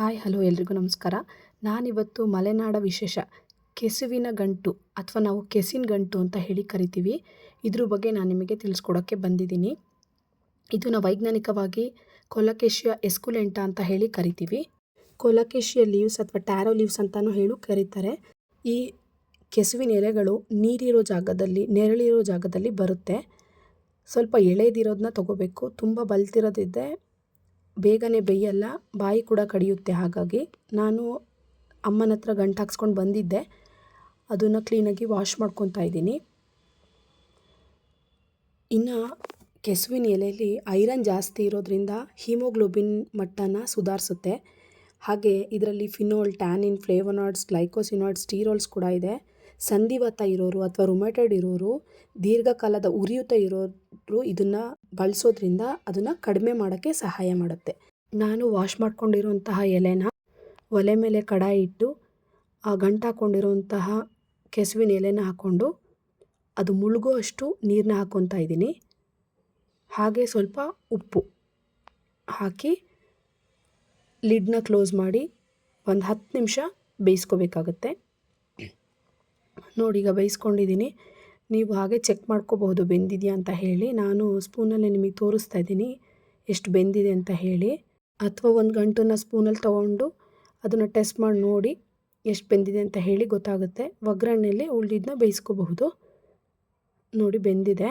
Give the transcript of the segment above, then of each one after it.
Hi, hello ಎಲ್ರಿಗೂ ನಮಸ್ಕಾರ. ನಾನಿವತ್ತು ಮಲೆನಾಡ ವಿಶೇಷ ಕೆಸುವಿನ ಗಂಟು ಅಥವಾ ನಾವು ಕೆಸಿನ ಗಂಟು ಅಂತ ಹೇಳಿ ಕರಿತೀವಿ. ಇದ್ರ ಬಗ್ಗೆ ನಾನು ನಿಮಗೆ ತಿಳಿಸ್ಕೊಡೋಕ್ಕೆ ಬಂದಿದ್ದೀನಿ. ಇದನ್ನು ವೈಜ್ಞಾನಿಕವಾಗಿ ಕೊಲಕೇಶಿಯ ಎಸ್ಕುಲೆಂಟ ಅಂತ ಹೇಳಿ ಕರಿತೀವಿ. ಕೊಲಕೇಶಿಯ ಲೀವ್ಸ್ ಅಥವಾ ಟ್ಯಾರೋ ಲೀವ್ಸ್ ಅಂತಲೂ ಹೇಳು ಕರೀತಾರೆ. ಈ ಕೆಸುವಿನ ಎಲೆಗಳು ನೀರಿರೋ ಜಾಗದಲ್ಲಿ, ನೆರಳಿರೋ ಜಾಗದಲ್ಲಿ ಬರುತ್ತೆ. ಸ್ವಲ್ಪ ಎಳೆದಿರೋದನ್ನ ತಗೋಬೇಕು. ತುಂಬ ಬಲ್ತಿರೋದಿದ್ದೆ ಬೇಗನೆ ಬೇಯಲ್ಲ, ಬಾಯಿ ಕೂಡ ಕಡಿಯುತ್ತೆ. ಹಾಗಾಗಿ ನಾನು ಅಮ್ಮನ ಹತ್ರ ಗಂಟು ಹಾಕ್ಸ್ಕೊಂಡು ಬಂದಿದ್ದೆ. ಅದನ್ನು ಕ್ಲೀನಾಗಿ ವಾಶ್ ಮಾಡ್ಕೊತಾ ಇದ್ದೀನಿ. ಇನ್ನು ಕೆಸುವಿನ ಎಲೆಯಲ್ಲಿ ಐರನ್ ಜಾಸ್ತಿ ಇರೋದ್ರಿಂದ ಹಿಮೋಗ್ಲೋಬಿನ್ ಮಟ್ಟನ ಸುಧಾರಿಸುತ್ತೆ. ಹಾಗೆ ಇದರಲ್ಲಿ ಫಿನೋಲ್ ಟ್ಯಾನಿನ್ ಫ್ಲೇವನಾಯ್ಡ್ಸ್ ಗ್ಲೈಕೋಸಿನಾಯ್ಡ್ಸ್ ಸ್ಟೀರೋಲ್ಸ್ ಕೂಡ ಇದೆ. ಸಂಧಿವಾತ ಇರೋರು ಅಥವಾ ರುಮೆಟೆಡ್ ಇರೋರು, ದೀರ್ಘಕಾಲದ ಉರಿಯೂತ ಇರೋರು ಇದನ್ನು ಬಳಸೋದ್ರಿಂದ ಅದನ್ನು ಕಡಿಮೆ ಮಾಡೋಕ್ಕೆ ಸಹಾಯ ಮಾಡುತ್ತೆ. ನಾನು ವಾಶ್ ಮಾಡ್ಕೊಂಡಿರುವಂತಹ ಎಲೆನ ಒಲೆ ಮೇಲೆ ಕಡಾಯಿ ಇಟ್ಟು, ಆ ಗಂಟು ಹಾಕ್ಕೊಂಡಿರುವಂತಹ ಕೆಸುವಿನ ಎಲೆನ ಹಾಕ್ಕೊಂಡು ಅದು ಮುಳುಗೋ ಅಷ್ಟು ನೀರನ್ನ ಹಾಕ್ಕೊತಾ ಇದ್ದೀನಿ. ಹಾಗೆ ಸ್ವಲ್ಪ ಉಪ್ಪು ಹಾಕಿ ಲಿಡ್ನ ಕ್ಲೋಸ್ ಮಾಡಿ ಒಂದು ಹತ್ತು ನಿಮಿಷ ಬೇಯಿಸ್ಕೋಬೇಕಾಗತ್ತೆ. ನೋಡಿ ಈಗ ಬೇಯಿಸ್ಕೊಂಡಿದ್ದೀನಿ ನೀವು ಹಾಗೆ ಚೆಕ್ ಮಾಡ್ಕೋಬಹುದು ಬೆಂದಿದೆಯಾ ಅಂತ ಹೇಳಿ. ನಾನು ಸ್ಪೂನಲ್ಲಿ ನಿಮಗೆ ತೋರಿಸ್ತಾ ಇದ್ದೀನಿ. ಎಷ್ಟು ಬೆಂದಿದೆ ಅಂತ ಹೇಳಿ. ಅಥವಾ ಒಂದು ಗಂಟನ್ನು ಸ್ಪೂನಲ್ಲಿ ತೊಗೊಂಡು ಅದನ್ನು ಟೆಸ್ಟ್ ಮಾಡಿ ನೋಡಿ ಎಷ್ಟು ಬೆಂದಿದೆ ಅಂತ ಹೇಳಿ ಗೊತ್ತಾಗುತ್ತೆ. ಒಗ್ಗರಣೆಯಲ್ಲಿ ಉಳಿದಿದ್ದನ್ನ ಬೇಯಿಸ್ಕೋಬಹುದು. ನೋಡಿ ಬೆಂದಿದೆ.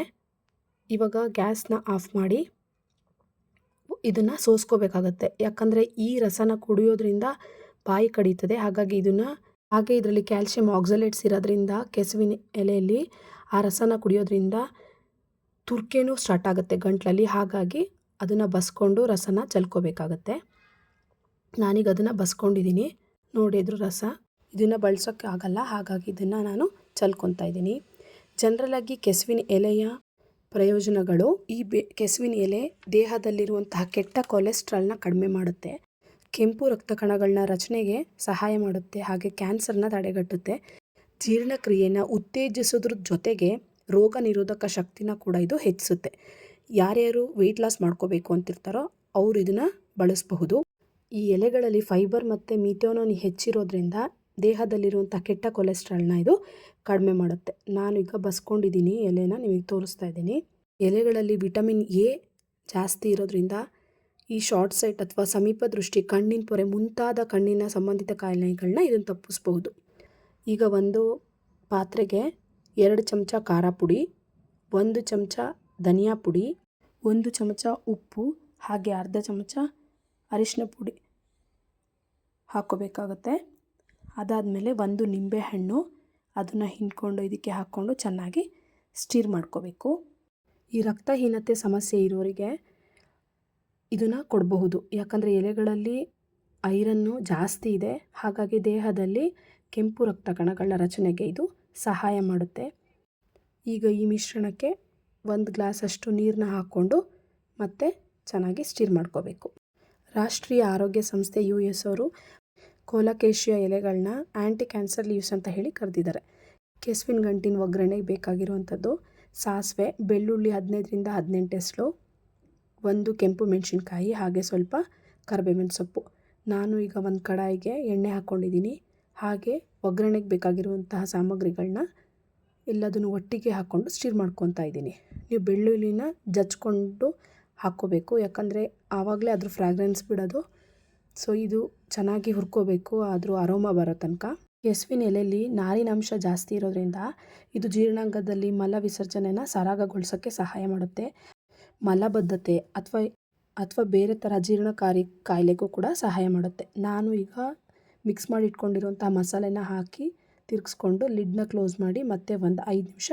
ಇವಾಗ ಗ್ಯಾಸ್ನ ಆಫ್ ಮಾಡಿ ಇದನ್ನು ಸೋಸ್ಕೋಬೇಕಾಗತ್ತೆ. ಯಾಕಂದರೆ ಈ ರಸನ ಕುಡಿಯೋದ್ರಿಂದ ಬಾಯಿ ಕಡಿತದೆ. ಹಾಗಾಗಿ ಇದನ್ನು ಹಾಗೆ ಇದರಲ್ಲಿ ಕ್ಯಾಲ್ಶಿಯಂ ಆಕ್ಸಲೇಟ್ಸ್ ಇರೋದ್ರಿಂದ ಕೆಸುವಿನ ಎಲೆಯಲ್ಲಿ ಆ ರಸನ ಕುಡಿಯೋದ್ರಿಂದ ತುರ್ಕೆನೂ ಸ್ಟಾರ್ಟ್ ಆಗುತ್ತೆ ಗಂಟ್ಲಲ್ಲಿ. ಹಾಗಾಗಿ ಅದನ್ನು ಬಸ್ಕೊಂಡು ರಸನ ಚಲ್ಕೋಬೇಕಾಗತ್ತೆ. ನಾನೀಗ ಅದನ್ನು ಬಸ್ಕೊಂಡಿದ್ದೀನಿ. ನೋಡಿದ್ರು ರಸ. ಇದನ್ನು ಬಳಸೋಕ್ಕೆ ಆಗಲ್ಲ. ಹಾಗಾಗಿ ಇದನ್ನು ನಾನು ಚಲ್ಕೊತಾ ಇದ್ದೀನಿ. ಜನರಲಾಗಿ ಕೆಸುವಿನ ಎಲೆಯ ಪ್ರಯೋಜನಗಳು. ಈ ಬೆ, ಕೆಸುವಿನ ಎಲೆ ದೇಹದಲ್ಲಿರುವಂತಹ ಕೆಟ್ಟ ಕೊಲೆಸ್ಟ್ರಾಲ್ನ ಕಡಿಮೆ ಮಾಡುತ್ತೆ. ಕೆಂಪು ರಕ್ತ ಕಣಗಳನ್ನ ರಚನೆಗೆ ಸಹಾಯ ಮಾಡುತ್ತೆ, ಹಾಗೆ ಕ್ಯಾನ್ಸರ್ನ ತಡೆಗಟ್ಟುತ್ತೆ. ಜೀರ್ಣಕ್ರಿಯೆನ ಉತ್ತೇಜಿಸೋದ್ರ ಜೊತೆಗೆ ರೋಗ ನಿರೋಧಕ ಶಕ್ತಿನ ಕೂಡ ಇದು ಹೆಚ್ಚಿಸುತ್ತೆ. ಯಾರ್ಯಾರು ವೆಯ್ಟ್ ಲಾಸ್ ಮಾಡ್ಕೋಬೇಕು ಅಂತಿರ್ತಾರೋ ಅವರು ಇದನ್ನು ಬಳಸಬಹುದು. ಈ ಎಲೆಗಳಲ್ಲಿ ಫೈಬರ್ ಮತ್ತು ಮಿಥೋನೋನ್ ಹೆಚ್ಚಿರೋದ್ರಿಂದ ದೇಹದಲ್ಲಿರುವಂಥ ಕೆಟ್ಟ ಕೊಲೆಸ್ಟ್ರಾಲ್ನ ಇದು ಕಡಿಮೆ ಮಾಡುತ್ತೆ. ನಾನು ಈಗ ಬಸ್ಕೊಂಡಿದ್ದೀನಿ ಎಲೆನ ನಿಮಗೆ ತೋರಿಸ್ತಾ ಇದ್ದೀನಿ. ಎಲೆಗಳಲ್ಲಿ ವಿಟಮಿನ್ ಎ ಜಾಸ್ತಿ ಇರೋದ್ರಿಂದ ಈ ಶಾರ್ಟ್ ಸೈಟ್ ಅಥವಾ ಸಮೀಪ ದೃಷ್ಟಿ ಕಣ್ಣಿನ ಪೊರೆ ಮುಂತಾದ ಕಣ್ಣಿನ ಸಂಬಂಧಿತ ಕಾಯಿಲೆಗಳನ್ನ ಇದನ್ನು ತಪ್ಪಿಸ್ಬಹುದು. ಈಗ ಒಂದು ಪಾತ್ರೆಗೆ ಎರಡು ಚಮಚ ಖಾರ ಪುಡಿ, ಒಂದು ಚಮಚ ಧನಿಯಾ ಪುಡಿ, ಒಂದು ಚಮಚ ಉಪ್ಪು, ಹಾಗೆ ಅರ್ಧ ಚಮಚ ಅರಿಶಿನ ಪುಡಿ ಹಾಕ್ಕೋಬೇಕಾಗತ್ತೆ ಅದಾದಮೇಲೆ ಒಂದು ನಿಂಬೆಹಣ್ಣು, ಅದನ್ನು ಹಿಂಡ್ಕೊಂಡು ಇದಕ್ಕೆ ಹಾಕ್ಕೊಂಡು ಚೆನ್ನಾಗಿ ಸ್ಟೀರ್ ಮಾಡ್ಕೋಬೇಕು. ಈ ರಕ್ತಹೀನತೆ ಸಮಸ್ಯೆ ಇರೋರಿಗೆ ಇದನ್ನು ಕೊಡಬಹುದು. ಯಾಕಂದರೆ ಎಲೆಗಳಲ್ಲಿ ಐರನ್ನು ಜಾಸ್ತಿ ಇದೆ. ಹಾಗಾಗಿ ದೇಹದಲ್ಲಿ ಕೆಂಪು ರಕ್ತ ಕಣಗಳ ರಚನೆಗೆ ಇದು ಸಹಾಯ ಮಾಡುತ್ತೆ. ಈಗ ಈ ಮಿಶ್ರಣಕ್ಕೆ ಒಂದು ಗ್ಲಾಸಷ್ಟು ನೀರನ್ನ ಹಾಕ್ಕೊಂಡು ಮತ್ತೆ ಚೆನ್ನಾಗಿ ಸ್ಟಿರ್ ಮಾಡ್ಕೋಬೇಕು. ರಾಷ್ಟ್ರೀಯ ಆರೋಗ್ಯ ಸಂಸ್ಥೆ ಯು ಎಸ್ ಅವರು ಕೋಲಕೇಶಿಯ ಎಲೆಗಳನ್ನ ಆ್ಯಂಟಿ ಕ್ಯಾನ್ಸರ್ ಲೀವ್ಸ್ ಅಂತ ಹೇಳಿ ಕರೆದಿದ್ದಾರೆ. ಕೆಸುವಿನ ಗಂಟಿನ ಒಗ್ಗರಣೆಗೆ ಬೇಕಾಗಿರುವಂಥದ್ದು ಸಾಸಿವೆ, ಬೆಳ್ಳುಳ್ಳಿ ಹದಿನೈದರಿಂದ ಹದಿನೆಂಟು ಎಸ್ಲು ಒಂದು ಕೆಂಪು ಮೆಣಸಿನ್ಕಾಯಿ, ಹಾಗೆ ಸ್ವಲ್ಪ ಕರಿಬೇವಿನ ಸೊಪ್ಪು. ನಾನು ಈಗ ಒಂದು ಕಡಾಯಿಗೆ ಎಣ್ಣೆ ಹಾಕ್ಕೊಂಡಿದ್ದೀನಿ ಹಾಗೆ ಒಗ್ಗರಣೆಗೆ ಬೇಕಾಗಿರುವಂತಹ ಸಾಮಗ್ರಿಗಳನ್ನ ಎಲ್ಲದನ್ನು ಒಟ್ಟಿಗೆ ಹಾಕ್ಕೊಂಡು ಸ್ಟೀರ್ ಮಾಡ್ಕೊತಾ ಇದ್ದೀನಿ. ನೀವು ಬೆಳ್ಳುಳ್ಳಿನ ಜಜ್ಕೊಂಡು ಹಾಕ್ಕೋಬೇಕು. ಯಾಕಂದರೆ ಆವಾಗಲೇ ಅದ್ರ ಫ್ರ್ಯಾಗ್ರೆನ್ಸ್ ಬಿಡೋದು. ಸೊ, ಇದು ಚೆನ್ನಾಗಿ ಹುರ್ಕೋಬೇಕು. ಆದರೂ ಅರೋಮ ಬರೋ ತನಕ. ಕೆಸುವಿನ ಎಲೆಯಲ್ಲಿ ನಾರಿನಾಂಶ ಜಾಸ್ತಿ ಇರೋದ್ರಿಂದ ಇದು ಜೀರ್ಣಾಂಗದಲ್ಲಿ ಮಲ ವಿಸರ್ಜನೆನ ಸರಾಗಗೊಳಿಸೋಕ್ಕೆ ಸಹಾಯ ಮಾಡುತ್ತೆ. ಮಲಬದ್ಧತೆ ಅಥವಾ ಅಥವಾ ಬೇರೆ ಥರ ಜೀರ್ಣಕಾರಿ ಕಾಯಿಲೆಗೂ ಕೂಡ ಸಹಾಯ ಮಾಡುತ್ತೆ. ನಾನು ಈಗ ಮಿಕ್ಸ್ ಮಾಡಿ ಇಟ್ಕೊಂಡಿರುವಂಥ ಮಸಾಲೆನ ಹಾಕಿ ತಿರುಗಿಸ್ಕೊಂಡು ಲಿಡ್ನ ಕ್ಲೋಸ್ ಮಾಡಿ ಮತ್ತೆ ಒಂದು ಐದು ನಿಮಿಷ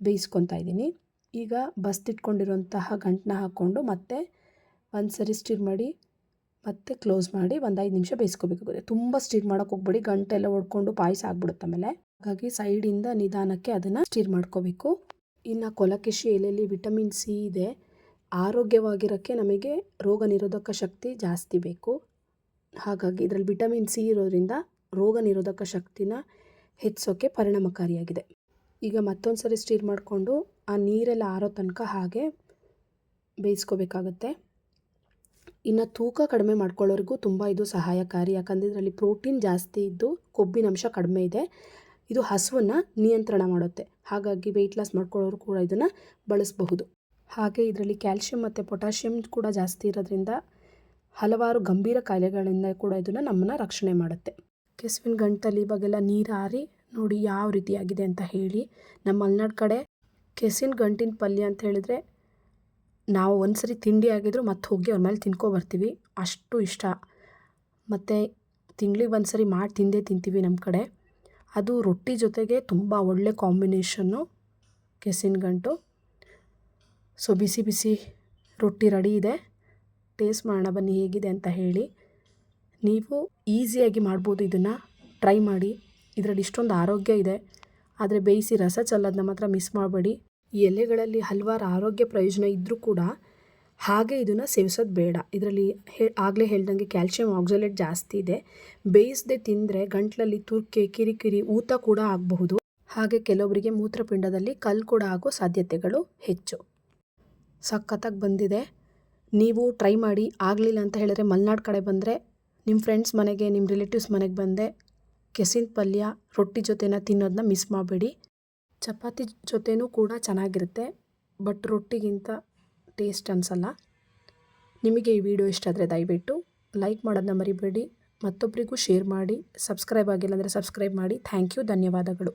ಬೇಯಿಸ್ಕೊತಾ ಇದ್ದೀನಿ. ಈಗ ಬಸ್ತಿಟ್ಕೊಂಡಿರುವಂತಹ ಗಂಟನ್ನ ಹಾಕ್ಕೊಂಡು ಮತ್ತೆ ಒಂದು ಸರಿ ಸ್ಟಿರ್ ಮಾಡಿ ಮತ್ತೆ ಕ್ಲೋಸ್ ಮಾಡಿ ಒಂದು ಐದು ನಿಮಿಷ ಬೇಯಿಸ್ಕೋಬೇಕಾಗುತ್ತೆ ತುಂಬ ಸ್ಟಿರ್ ಮಾಡೋಕೆ ಹೋಗ್ಬೇಡಿ. ಗಂಟೆಲ್ಲ ಒಡ್ಕೊಂಡು ಪಾಯಸ ಆಗ್ಬಿಡುತ್ತೆ ಆಮೇಲೆ. ಹಾಗಾಗಿ ಸೈಡಿಂದ ನಿಧಾನಕ್ಕೆ ಅದನ್ನು ಸ್ಟಿರ್ ಮಾಡ್ಕೋಬೇಕು. ಇನ್ನು ಕೊಲಕೆಶಿ ಎಲೆಯಲ್ಲಿ ವಿಟಮಿನ್ ಸಿ ಇದೆ. ಆರೋಗ್ಯವಾಗಿರೋಕ್ಕೆ ನಮಗೆ ರೋಗ ನಿರೋಧಕ ಶಕ್ತಿ ಜಾಸ್ತಿ ಬೇಕು. ಹಾಗಾಗಿ ಇದರಲ್ಲಿ ವಿಟಮಿನ್ ಸಿ ಇರೋದ್ರಿಂದ ರೋಗ ನಿರೋಧಕ ಶಕ್ತಿನ ಹೆಚ್ಚಿಸೋಕ್ಕೆ ಪರಿಣಾಮಕಾರಿಯಾಗಿದೆ. ಈಗ ಮತ್ತೊಂದು ಸರಿ ಸ್ಟೀರ್ ಮಾಡಿಕೊಂಡು ಆ ನೀರೆಲ್ಲ ಆರೋ ತನಕ ಹಾಗೆ ಬೇಯಿಸ್ಕೋಬೇಕಾಗತ್ತೆ. ಇನ್ನು ತೂಕ ಕಡಿಮೆ ಮಾಡ್ಕೊಳ್ಳೋರಿಗೂ ತುಂಬ ಇದು ಸಹಾಯಕಾರಿ. ಯಾಕಂದರೆ ಇದರಲ್ಲಿ ಪ್ರೋಟೀನ್ ಜಾಸ್ತಿ ಇದ್ದು ಕೊಬ್ಬಿನಂಶ ಕಡಿಮೆ ಇದೆ. ಇದು ಹಸುವನ್ನು ನಿಯಂತ್ರಣ ಮಾಡುತ್ತೆ. ಹಾಗಾಗಿ ವೆಯ್ಟ್ ಲಾಸ್ ಮಾಡ್ಕೊಳ್ಳೋರು ಕೂಡ ಇದನ್ನು ಬಳಸಬಹುದು. ಹಾಗೆ ಇದರಲ್ಲಿ ಕ್ಯಾಲ್ಶಿಯಂ ಮತ್ತು ಪೊಟ್ಯಾಷಿಯಂ ಕೂಡ ಜಾಸ್ತಿ ಇರೋದ್ರಿಂದ ಹಲವಾರು ಗಂಭೀರ ಕಾಯಿಲೆಗಳಿಂದ ಕೂಡ ಇದನ್ನು ನಮ್ಮನ್ನು ರಕ್ಷಣೆ ಮಾಡುತ್ತೆ. ಕೆಸುವಿನ ಗಂಟಲ್ಲಿ ಇವಾಗೆಲ್ಲ ನೀರು ಹಾರಿ ನೋಡಿ ಯಾವ ರೀತಿಯಾಗಿದೆ ಅಂತ ಹೇಳಿ ನಮ್ಮ ಮಲೆನಾಡು ಕಡೆ ಕೆಸಿನ ಗಂಟಿನ ಪಲ್ಯ ಅಂತ ಹೇಳಿದರೆ ನಾವು ಒಂದು ಸರಿ ತಿಂಡಿ ಆಗಿದ್ರು ಮತ್ತೆ ಹೋಗಿ ಅವ್ರ ಮೇಲೆ ತಿನ್ಕೊ ಬರ್ತೀವಿ. ಅಷ್ಟು ಇಷ್ಟ. ಮತ್ತು ತಿಂಗ್ಳಿಗೆ ಒಂದು ಸರಿ ಮಾಡಿ ತಿಂದೇ ತಿಂತೀವಿ ನಮ್ಮ ಕಡೆ. ಅದು ರೊಟ್ಟಿ ಜೊತೆಗೆ ತುಂಬ ಒಳ್ಳೆ ಕಾಂಬಿನೇಷನ್ನು ಗಂಟು. ಸೊ, ಬಿಸಿ ಬಿಸಿ ರೊಟ್ಟಿ ರೆಡಿ ಇದೆ. ಟೇಸ್ಟ್ ಮಾಡೋಣ, ಬನ್ನಿ ಹೇಗಿದೆ ಅಂತ ಹೇಳಿ. ನೀವು ಈಸಿಯಾಗಿ ಮಾಡ್ಬೋದು ಇದನ್ನು. ಟ್ರೈ ಮಾಡಿ. ಇದರಲ್ಲಿ ಇಷ್ಟೊಂದು ಆರೋಗ್ಯ ಇದೆ. ಆದರೆ ಬೇಯಿಸಿ ರಸ ಚೆಲ್ಲೋದನ್ನ ಮಾತ್ರ ಮಿಸ್ ಮಾಡಬೇಡಿ. ಎಲೆಗಳಲ್ಲಿ ಹಲವಾರು ಆರೋಗ್ಯ ಪ್ರಯೋಜನ ಇದ್ದರೂ ಕೂಡ ಹಾಗೆ ಇದನ್ನು ಸೇವಿಸೋದು ಬೇಡ. ಇದರಲ್ಲಿ ಹೇ, ಆಗಲೇ ಹೇಳ್ದಂಗೆ ಕ್ಯಾಲ್ಶಿಯಂ ಆಕ್ಸಲೇಟ್ ಜಾಸ್ತಿ ಇದೆ. ಬೇಯಿಸದೆ ತಿಂದರೆ ಗಂಟ್ಲಲ್ಲಿ ತುರ್ಕೆ, ಕಿರಿಕಿರಿ, ಊತ ಕೂಡ ಆಗಬಹುದು. ಹಾಗೆ ಕೆಲವರಿಗೆ ಮೂತ್ರಪಿಂಡದಲ್ಲಿ ಕಲ್ಲು ಕೂಡ ಆಗೋ ಸಾಧ್ಯತೆಗಳು ಹೆಚ್ಚು. ಸಖತ್ತಾಗಿ ಬಂದಿದೆ. ನೀವು ಟ್ರೈ ಮಾಡಿ. ಆಗಲಿಲ್ಲ ಅಂತ ಹೇಳಿದ್ರೆ ಮಲೆನಾಡು ಕಡೆ ಬಂದರೆ ನಿಮ್ಮ ಫ್ರೆಂಡ್ಸ್ ಮನೆಗೆ ನಿಮ್ಮ ರಿಲೇಟಿವ್ಸ್ ಮನೆಗೆ ಬಂದೆ ಕೆಸಿನ ಪಲ್ಯ, ರೊಟ್ಟಿ ಜೊತೆನ ತಿನ್ನೋದನ್ನ ಮಿಸ್ ಮಾಡಬೇಡಿ. ಚಪಾತಿ ಜೊತೆನೂ ಕೂಡ ಚೆನ್ನಾಗಿರುತ್ತೆ. ಬಟ್ ರೊಟ್ಟಿಗಿಂತ ಟೇಸ್ಟ್ ಅನಿಸಲ್ಲ. ನಿಮಗೆ ಈ ವಿಡಿಯೋ ಇಷ್ಟ ಆದರೆ ದಯವಿಟ್ಟು ಲೈಕ್ ಮಾಡೋದನ್ನ ಮರಿಬೇಡಿ ಮತ್ತೊಬ್ಬರಿಗೂ ಶೇರ್ ಮಾಡಿ, ಸಬ್ಸ್ಕ್ರೈಬ್ ಆಗಿಲ್ಲ ಅಂದರೆ ಸಬ್ಸ್ಕ್ರೈಬ್ ಮಾಡಿ. ಥ್ಯಾಂಕ್ ಯು, ಧನ್ಯವಾದಗಳು.